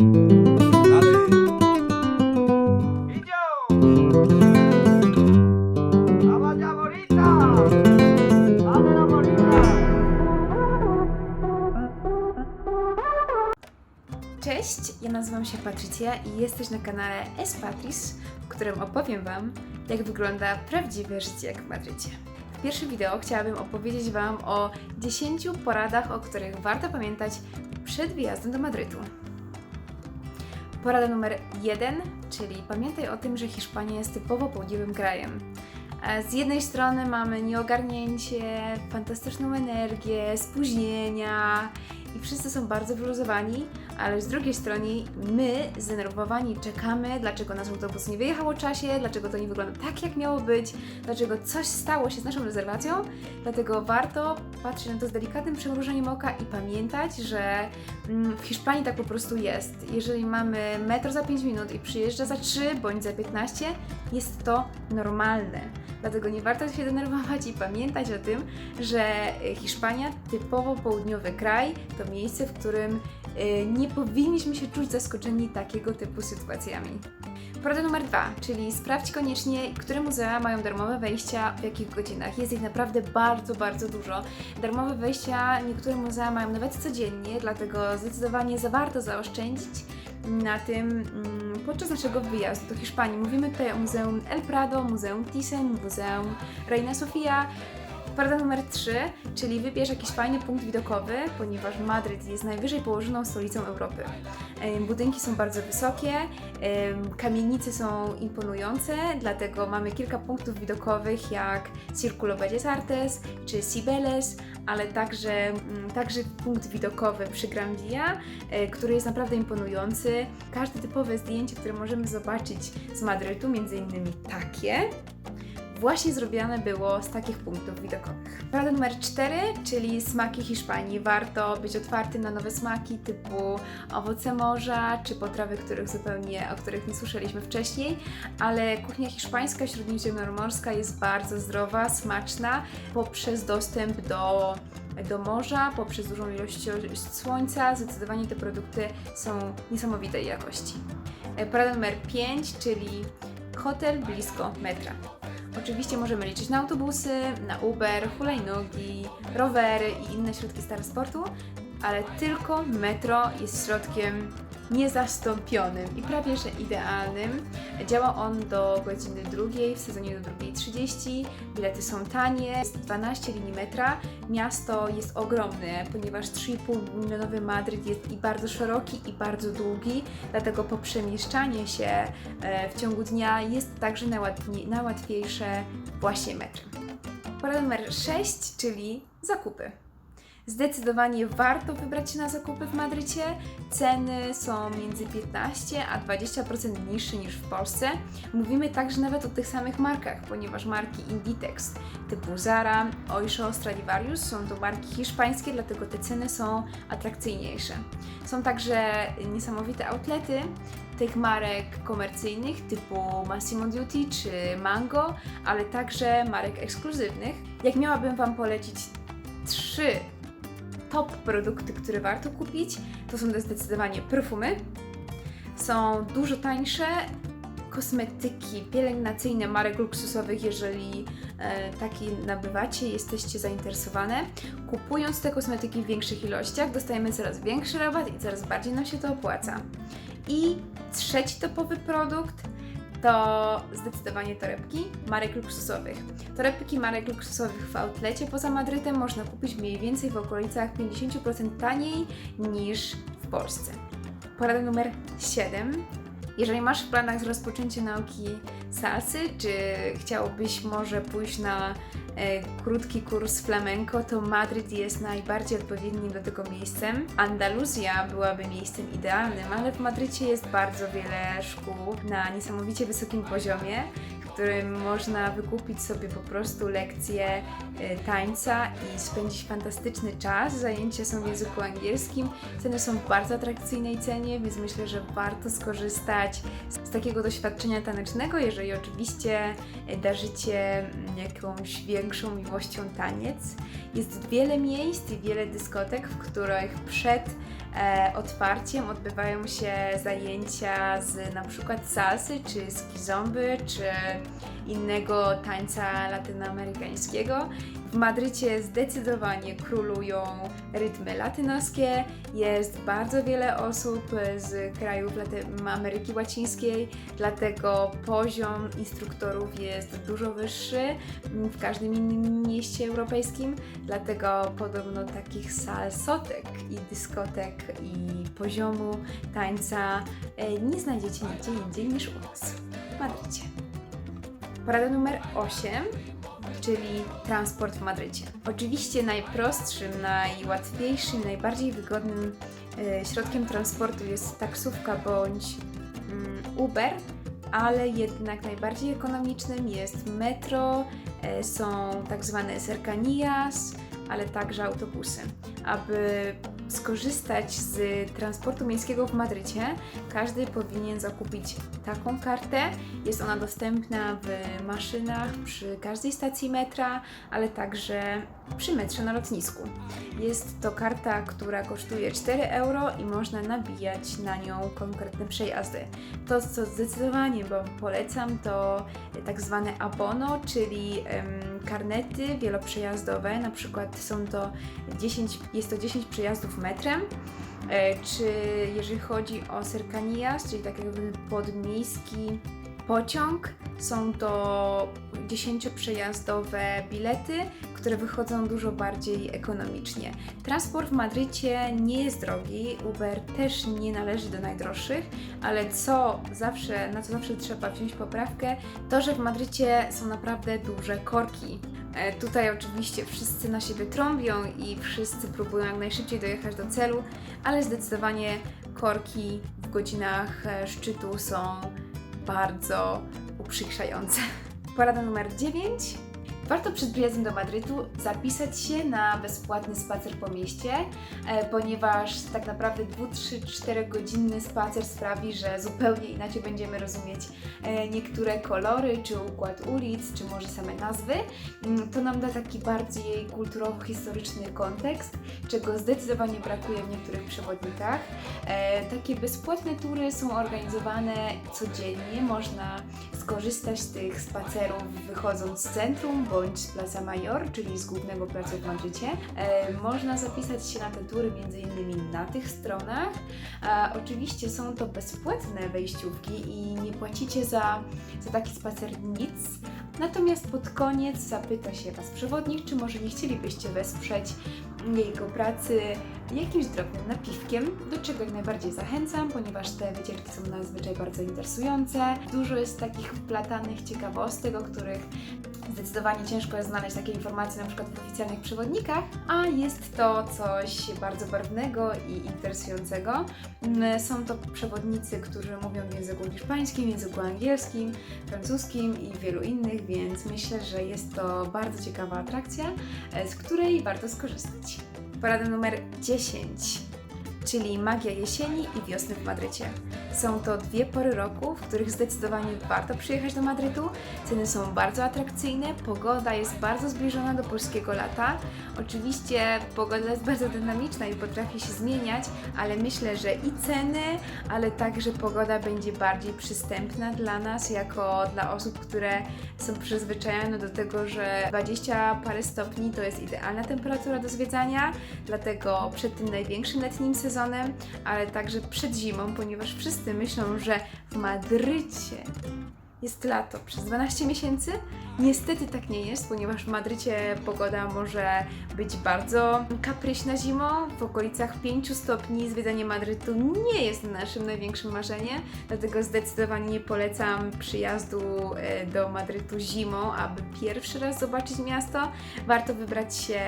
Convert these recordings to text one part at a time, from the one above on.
Cześć, ja nazywam się Patrycja i jesteś na kanale S Patris, w którym opowiem Wam, jak wygląda prawdziwe życie jak w Madrycie. W pierwszym wideo chciałabym opowiedzieć Wam o 10 poradach, o których warto pamiętać przed wyjazdem do Madrytu. Porada numer 1, czyli pamiętaj o tym, że Hiszpania jest typowo południowym krajem. E, Z jednej strony mamy nieogarnięcie, fantastyczną energię, spóźnienia i wszyscy są bardzo wyluzowani, ale z drugiej strony my zdenerwowani czekamy, dlaczego nasz autobus nie wyjechał o czasie, dlaczego to nie wygląda tak, jak miało być, dlaczego coś stało się z naszą rezerwacją. Dlatego warto patrzeć na to z delikatnym przymrużeniem oka i pamiętać, że mm, w Hiszpanii tak po prostu jest. Jeżeli mamy metro za 5 minut i przyjeżdża za 3 bądź za 15, jest to normalne. Dlatego nie warto się denerwować i pamiętać o tym, że Hiszpania, typowo południowy kraj, to miejsce, w którym nie powinniśmy się czuć zaskoczeni takiego typu sytuacjami. Porada numer dwa, czyli sprawdź koniecznie, które muzea mają darmowe wejścia, w jakich godzinach. Jest ich naprawdę bardzo, bardzo dużo. Darmowe wejścia niektóre muzea mają nawet codziennie, dlatego zdecydowanie za warto zaoszczędzić na tym mm, podczas naszego wyjazdu do Hiszpanii. Mówimy tutaj o Muzeum El Prado, Muzeum Thyssen, Muzeum Reina Sofia. Porada numer 3, czyli wybierz jakiś fajny punkt widokowy, ponieważ Madryt jest najwyżej położoną stolicą Europy. Budynki są bardzo wysokie, kamienice są imponujące, dlatego mamy kilka punktów widokowych jak Círculo Bellas Artes czy Cibeles, ale także, mm, także punkt widokowy przy Gran Via, e, który jest naprawdę imponujący. Każde typowe zdjęcie, które możemy zobaczyć z Madrytu, między innymi takie, właśnie zrobione było z takich punktów widokowych. Porada numer 4, czyli smaki Hiszpanii. Warto być otwartym na nowe smaki typu owoce morza, czy potrawy, których zupełnie, o których nie słyszeliśmy wcześniej, ale kuchnia hiszpańska, śródziemnomorska jest bardzo zdrowa, smaczna poprzez dostęp do do morza, poprzez dużą ilość słońca. Zdecydowanie te produkty są niesamowitej jakości. E, Porada numer 5, czyli hotel blisko metra. Oczywiście możemy liczyć na autobusy, na Uber, hulajnogi, rowery i inne środki transportu, ale tylko metro jest środkiem niezastąpionym i prawie że idealnym. Działa on do godziny drugiej, w sezonie do 2.30. Bilety są tanie, jest 12 linii metra. Miasto jest ogromne, ponieważ 3,5 milionowy Madryt jest i bardzo szeroki, i bardzo długi, dlatego poprzemieszczanie się e, w ciągu dnia jest także najłatwiej, najłatwiejsze właśnie metrem. Porada numer 6, czyli zakupy. Zdecydowanie warto wybrać się na zakupy w Madrycie. Ceny są między 15 a 20% niższe niż w Polsce. Mówimy także nawet o tych samych markach, ponieważ marki Inditex typu Zara, Oysho, Stradivarius są to marki hiszpańskie, dlatego te ceny są atrakcyjniejsze. Są także niesamowite outlety tych marek komercyjnych typu Massimo Duty czy Mango, ale także marek ekskluzywnych. Jak miałabym Wam polecić trzy top produkty, które warto kupić, to są zdecydowanie perfumy. Są dużo tańsze kosmetyki pielęgnacyjne marek luksusowych, jeżeli e, taki nabywacie jesteście zainteresowane. Kupując te kosmetyki w większych ilościach, dostajemy coraz większy rabat i coraz bardziej nam się to opłaca. I trzeci topowy produkt to zdecydowanie torebki marek luksusowych. Torebki marek luksusowych w outlecie poza Madrytem można kupić mniej więcej w okolicach 50% taniej niż w Polsce. Porada numer 7. Jeżeli masz w planach rozpoczęcie nauki salsy, czy chciałbyś może pójść na e, krótki kurs flamenco, to Madryt jest najbardziej odpowiednim do tego miejscem. Andaluzja byłaby miejscem idealnym, ale w Madrycie jest bardzo wiele szkół na niesamowicie wysokim poziomie, którym można wykupić sobie po prostu lekcje e, tańca i spędzić fantastyczny czas. Zajęcia są w języku angielskim, ceny są w bardzo atrakcyjnej cenie, więc myślę, że warto skorzystać z, takiego doświadczenia tanecznego, jeżeli oczywiście e, darzycie mm, jakąś większą miłością taniec. Jest wiele miejsc i wiele dyskotek, w których przed otwarciem odbywają się zajęcia z na przykład salsy, czy z kizomby, czy innego tańca latynoamerykańskiego. W Madrycie zdecydowanie królują rytmy latynoskie. Jest bardzo wiele osób z krajów Ameryki Łacińskiej, dlatego poziom instruktorów jest dużo wyższy w każdym innym mieście europejskim. Dlatego podobno takich salsotek i dyskotek i poziomu tańca e, nie znajdziecie nigdzie indziej niż u nas w Madrycie. Porada numer 8 czyli transport w Madrycie. Oczywiście najprostszym, najłatwiejszym, najbardziej wygodnym e, środkiem transportu jest taksówka bądź mm, Uber, ale jednak najbardziej ekonomicznym jest metro, e, są tak zwane cercanías, ale także autobusy. Aby skorzystać z transportu miejskiego w Madrycie, każdy powinien zakupić taką kartę. Jest ona dostępna w maszynach przy każdej stacji metra, ale także przy metrze na lotnisku. Jest to karta, która kosztuje 4 euro i można nabijać na nią konkretne przejazdy. To, co zdecydowanie Wam polecam, to tak zwane abono, czyli em, karnety wieloprzejazdowe. Na przykład są to 10, jest to 10 przejazdów metrem. E, Czy jeżeli chodzi o Cercanías, czyli tak jakby podmiejski pociąg, są to 10-przejazdowe bilety, które wychodzą dużo bardziej ekonomicznie. Transport w Madrycie nie jest drogi, Uber też nie należy do najdroższych, ale co zawsze, na co zawsze trzeba wziąć poprawkę, to że w Madrycie są naprawdę duże korki. E, Tutaj oczywiście wszyscy na siebie trąbią i wszyscy próbują jak najszybciej dojechać do celu, ale zdecydowanie korki w godzinach e, szczytu są bardzo uprzykrzające. Porada numer 9. Warto przed wyjazdem do Madrytu zapisać się na bezpłatny spacer po mieście, e, ponieważ tak naprawdę 2-3-4 godzinny spacer sprawi, że zupełnie inaczej będziemy rozumieć e, niektóre kolory, czy układ ulic, czy może same nazwy. Mm, To nam da taki bardziej kulturowo-historyczny kontekst, czego zdecydowanie brakuje w niektórych przewodnikach. E, takie bezpłatne tury są organizowane codziennie. Można skorzystać z tych spacerów wychodząc z centrum bądź z Plaza Mayor, czyli z głównego placu w Madrycie. E, można zapisać się na te tury m.in. na tych stronach. E, oczywiście są to bezpłatne wejściówki i nie płacicie za, za taki spacer nic. Natomiast pod koniec zapyta się Was przewodnik, czy może nie chcielibyście wesprzeć jego pracy jakimś drobnym napiwkiem, do czego jak najbardziej zachęcam, ponieważ te wycieczki są nadzwyczaj bardzo interesujące. Dużo jest takich wplatanych ciekawostek, o których zdecydowanie ciężko jest znaleźć takie informacje na przykład w oficjalnych przewodnikach, a jest to coś bardzo barwnego i interesującego. Mm, Są to przewodnicy, którzy mówią w języku hiszpańskim, języku angielskim, francuskim i wielu innych, więc myślę, że jest to bardzo ciekawa atrakcja, e, z której warto skorzystać. Porada numer 10, czyli magia jesieni i wiosny w Madrycie. Są to dwie pory roku, w których zdecydowanie warto przyjechać do Madrytu. Ceny są bardzo atrakcyjne, pogoda jest bardzo zbliżona do polskiego lata. Oczywiście pogoda jest bardzo dynamiczna i potrafi się zmieniać, ale myślę, że i ceny, ale także pogoda będzie bardziej przystępna dla nas, jako dla osób, które są przyzwyczajone do tego, że 20 parę stopni to jest idealna temperatura do zwiedzania, dlatego przed tym największym letnim sezonem, ale także przed zimą, ponieważ wszyscy myślą, że w Madrycie jest lato przez 12 miesięcy. Niestety tak nie jest, ponieważ w Madrycie pogoda może być bardzo kapryśna zimą. W okolicach 5 stopni zwiedzanie Madrytu nie jest naszym największym marzeniem, dlatego zdecydowanie nie polecam przyjazdu e, do Madrytu zimą, aby pierwszy raz zobaczyć miasto. Warto wybrać się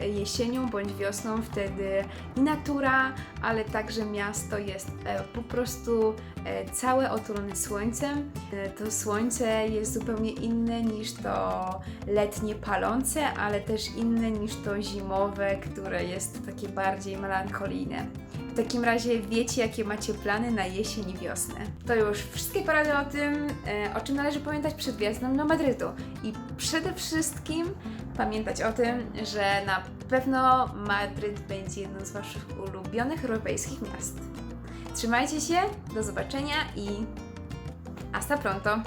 jesienią bądź wiosną, wtedy i natura, ale także miasto jest e, po prostu e, całe otulone słońcem. E, To słońce jest zupełnie inne niż to letnie palące, ale też inne niż to zimowe, które jest takie bardziej melancholijne. W takim razie wiecie, jakie macie plany na jesień i wiosnę. To już wszystkie porady o tym, e, o czym należy pamiętać przed wjazdem do Madrytu. I przede wszystkim pamiętać o tym, że na pewno Madryt będzie jednym z Waszych ulubionych europejskich miast. Trzymajcie się, do zobaczenia i hasta pronto!